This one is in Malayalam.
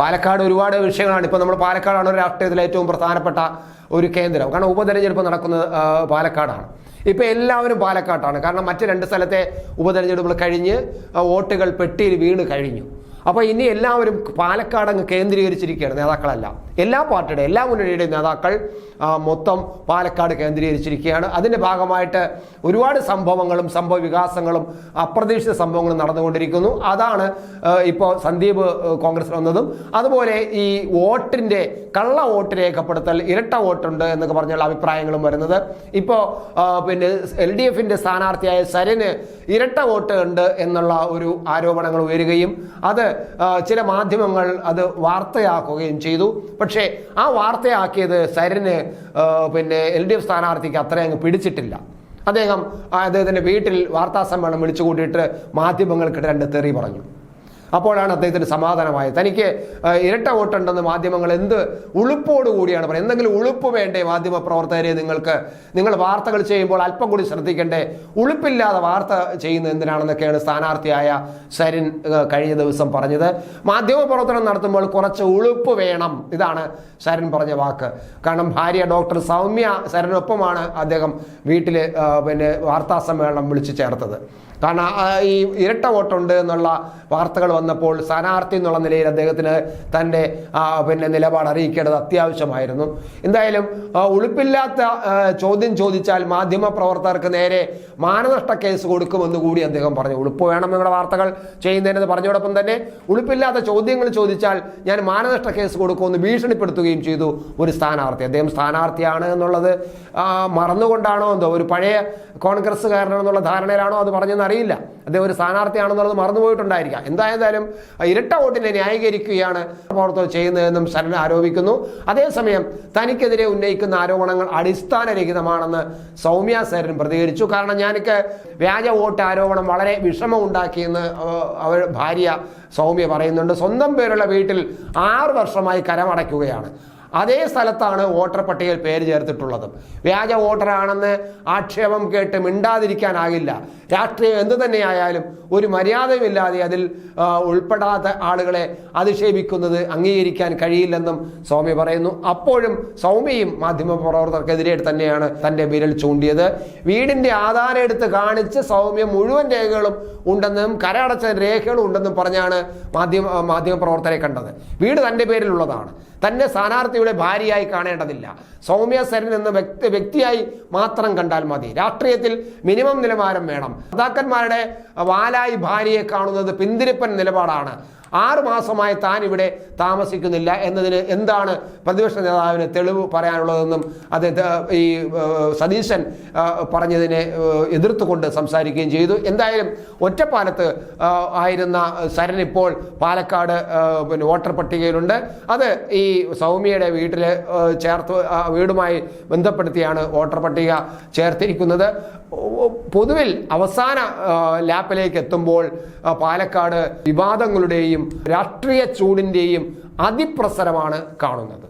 പാലക്കാട് ഒരുപാട് വിഷയങ്ങളാണ്. ഇപ്പോൾ നമ്മൾ പാലക്കാടാണ് രാഷ്ട്രീയത്തിലെ ഏറ്റവും പ്രധാനപ്പെട്ട ഒരു കേന്ദ്രം. കാരണം ഉപതെരഞ്ഞെടുപ്പ് നടക്കുന്നത് പാലക്കാടാണ്. ഇപ്പോൾ എല്ലാവരും പാലക്കാട്ടാണ്. കാരണം മറ്റ് രണ്ട് സ്ഥലത്തെ ഉപതെരഞ്ഞെടുപ്പുകൾ കഴിഞ്ഞ് വോട്ടുകൾ പെട്ടിയിൽ വീണ് കഴിഞ്ഞു. അപ്പോൾ ഇനി എല്ലാവരും പാലക്കാട് അങ്ങ് കേന്ദ്രീകരിച്ചിരിക്കുകയാണ് നേതാക്കളല്ല. എല്ലാ പാർട്ടിയുടെ എല്ലാ മുന്നണിയുടെയും നേതാക്കൾ മൊത്തം പാലക്കാട് കേന്ദ്രീകരിച്ചിരിക്കുകയാണ്. അതിന്റെ ഭാഗമായിട്ട് ഒരുപാട് സംഭവങ്ങളും സംഭവ വികാസങ്ങളും അപ്രതീക്ഷിത സംഭവങ്ങളും നടന്നുകൊണ്ടിരിക്കുന്നു. അതാണ് ഇപ്പോൾ സന്ദീപ് കോൺഗ്രസ് വന്നതും. അതുപോലെ ഈ വോട്ടിന്റെ കള്ള വോട്ട് രേഖപ്പെടുത്തൽ ഇരട്ട വോട്ടുണ്ട് എന്നൊക്കെ പറഞ്ഞുള്ള അഭിപ്രായങ്ങളും വരുന്നത്. ഇപ്പോൾ പിന്നെ എൽ ഡി എഫിന്റെ സ്ഥാനാർത്ഥിയായ സരന് ഇരട്ട വോട്ട് ഉണ്ട് എന്നുള്ള ഒരു ആരോപണങ്ങൾ ഉയരുകയും അത് ചില മാധ്യമങ്ങൾ അത് വാർത്തയാക്കുകയും ചെയ്തു. പക്ഷേ ആ വാർത്തയാക്കിയത് സരന് പിന്നെ എൽ ഡി എഫ് സ്ഥാനാർത്ഥിക്ക് അത്രയും അങ്ങ് പിടിച്ചിട്ടില്ല. അദ്ദേഹം അദ്ദേഹത്തിന്റെ വീട്ടിൽ വാർത്താ സമ്മേളനം വിളിച്ചു കൂട്ടിയിട്ട് രണ്ട് തെറി പറഞ്ഞു. അപ്പോഴാണ് അദ്ദേഹത്തിന് സമാധാനമായത്. തനിക്ക് ഇരട്ട വോട്ടുണ്ടെന്ന് മാധ്യമങ്ങൾ എന്ത് ഉളുപ്പോട് കൂടിയാണ് പറയുന്നത്. എന്തെങ്കിലും ഉളുപ്പ് വേണ്ടേ മാധ്യമ പ്രവർത്തകരെ നിങ്ങൾക്ക്? നിങ്ങൾ വാർത്തകൾ ചെയ്യുമ്പോൾ അല്പം കൂടി ശ്രദ്ധിക്കണ്ടേ? ഉളുപ്പില്ലാതെ വാർത്ത ചെയ്യുന്നത് എന്തിനാണെന്നൊക്കെയാണ് സ്ഥാനാർത്ഥിയായ സരിൻ കഴിഞ്ഞ ദിവസം പറഞ്ഞത്. മാധ്യമ പ്രവർത്തനം നടത്തുമ്പോൾ കുറച്ച് ഉളുപ്പ് വേണം. ഇതാണ് സരൻ പറഞ്ഞ വാക്ക്. കാരണം ഭാര്യ ഡോക്ടർ സൗമ്യ സരനൊപ്പമാണ് അദ്ദേഹം വീട്ടിൽ പിന്നെ വാർത്താ സമ്മേളനം വിളിച്ചു ചേർത്തത്. കാരണം ഈ ഇരട്ട വോട്ടുണ്ട് എന്നുള്ള വാർത്തകൾ വന്നപ്പോൾ സ്ഥാനാർത്ഥി എന്നുള്ള നിലയിൽ അദ്ദേഹത്തിന് തന്റെ പിന്നെ നിലപാട് അറിയിക്കേണ്ടത് അത്യാവശ്യമായിരുന്നു. എന്തായാലും ഉളുപ്പില്ലാത്ത ചോദ്യം ചോദിച്ചാൽ മാധ്യമ പ്രവർത്തകർക്ക് നേരെ മാനനഷ്ട കേസ് കൊടുക്കുമെന്ന് കൂടി അദ്ദേഹം പറഞ്ഞു. ഉളുപ്പ് വേണം നിങ്ങളുടെ വാർത്തകൾ ചെയ്യുന്നതിനെന്ന് പറഞ്ഞതോടൊപ്പം തന്നെ ഉളുപ്പില്ലാത്ത ചോദ്യങ്ങൾ ചോദിച്ചാൽ ഞാൻ മാനനഷ്ട കേസ് കൊടുക്കുമെന്ന് ഭീഷണിപ്പെടുത്തുകയും ചെയ്തു ഒരു സ്ഥാനാർത്ഥി. അദ്ദേഹം സ്ഥാനാർത്ഥിയാണ് എന്നുള്ളത് മറന്നുകൊണ്ടാണോ എന്തോ? ഒരു പഴയ കോൺഗ്രസ് കാരണമെന്നുള്ള ധാരണയിലാണോ അത് പറഞ്ഞെന്ന് അറിയില്ല. അദ്ദേഹം ഒരു സ്ഥാനാർത്ഥിയാണെന്നുള്ളത് മറന്നുപോയിട്ടുണ്ടായിരിക്കാം. എന്തായാലും ഇരട്ട വോട്ടിനെ ന്യായീകരിക്കുകയാണ് പ്രവർത്തകർ ചെയ്യുന്നതെന്നും ശരൺ ആരോപിക്കുന്നു. അതേസമയം തനിക്കെതിരെ ഉന്നയിക്കുന്ന ആരോപണങ്ങൾ അടിസ്ഥാനരഹിതമാണെന്ന് സൗമ്യ ശരൺ പ്രതികരിച്ചു. കാരണം ഞാനൊക്കെ വ്യാജ വോട്ട് ആരോപണം വളരെ വിഷമം ഉണ്ടാക്കിയെന്ന് അവ- അവർ ഭാര്യ സൗമ്യ പറയുന്നുണ്ട്. സ്വന്തം പേരുള്ള വീട്ടിൽ ആറ് വർഷമായി കരമടയ്ക്കുകയാണ്. അതേ സ്ഥലത്താണ് വോട്ടർ പട്ടികയിൽ പേര് ചേർത്തിട്ടുള്ളത്. വ്യാജ വോട്ടറാണെന്ന് ആക്ഷേപം കേട്ട് മിണ്ടാതിരിക്കാനാകില്ല. രാഷ്ട്രീയം എന്തു തന്നെയായാലും ഒരു മര്യാദയുമില്ലാതെ അതിൽ ഉൾപ്പെടാത്ത ആളുകളെ അധിക്ഷേപിക്കുന്നത് അംഗീകരിക്കാൻ കഴിയില്ലെന്നും സ്വാമി പറയുന്നു. അപ്പോഴും സൗമ്യയും മാധ്യമ മാധ്യമപ്രവർത്തകർക്കെതിരെ തന്നെയാണ് തന്റെ വിരൽ ചൂണ്ടിയത്. വീടിന്റെ ആധാരം എടുത്ത് കാണിച്ച് സൗമ്യ മുഴുവൻ രേഖകളും ഉണ്ടെന്നും കരടച്ച രേഖകളും ഉണ്ടെന്നും പറഞ്ഞാണ് മാധ്യമ മാധ്യമപ്രവർത്തകരെ കണ്ടത്. വീട് തന്റെ പേരിലുള്ളതാണ്. തന്നെ സ്ഥാനാർത്ഥിയുടെ ഭാര്യയായി കാണേണ്ടതില്ല. സൗമ്യ സരൻ എന്ന വ്യക്തി വ്യക്തിയായി മാത്രം കണ്ടാൽ മതി. രാഷ്ട്രീയത്തിൽ മിനിമം നിലവാരം വേണം. നേതാക്കന്മാരുടെ വാലായി ഭാര്യയെ കാണുന്നത് പിന്തിരിപ്പൻ നിലപാടാണ്. ആറ് മാസമായി താൻ ഇവിടെ താമസിക്കുന്നില്ല എന്നതിന് എന്താണ് പ്രതിപക്ഷ നേതാവിന് തെളിവ് പറയാനുള്ളതെന്നും അത് ഈ സതീശൻ പറഞ്ഞതിനെ എതിർത്തുകൊണ്ട് സംസാരിക്കുകയും ചെയ്തു. എന്തായാലും ഒറ്റപ്പാലത്ത് ആയിരുന്ന സരൻ ഇപ്പോൾ പാലക്കാട് പിന്നെ വോട്ടർ പട്ടികയിലുണ്ട്. അത് ഈ സൗമ്യയുടെ വീട്ടിൽ ചേർത്ത് വീടുമായി ബന്ധപ്പെടുത്തിയാണ് വോട്ടർ പട്ടിക ചേർത്തിരിക്കുന്നത്. പൊതുവിൽ അവസാന ലാപ്പിലേക്ക് എത്തുമ്പോൾ പാലക്കാട് വിവാദങ്ങളുടെയും രാഷ്ട്രീയ ചൂടിന്റെയും അതിപ്രസരമാണ് കാണുന്നത്.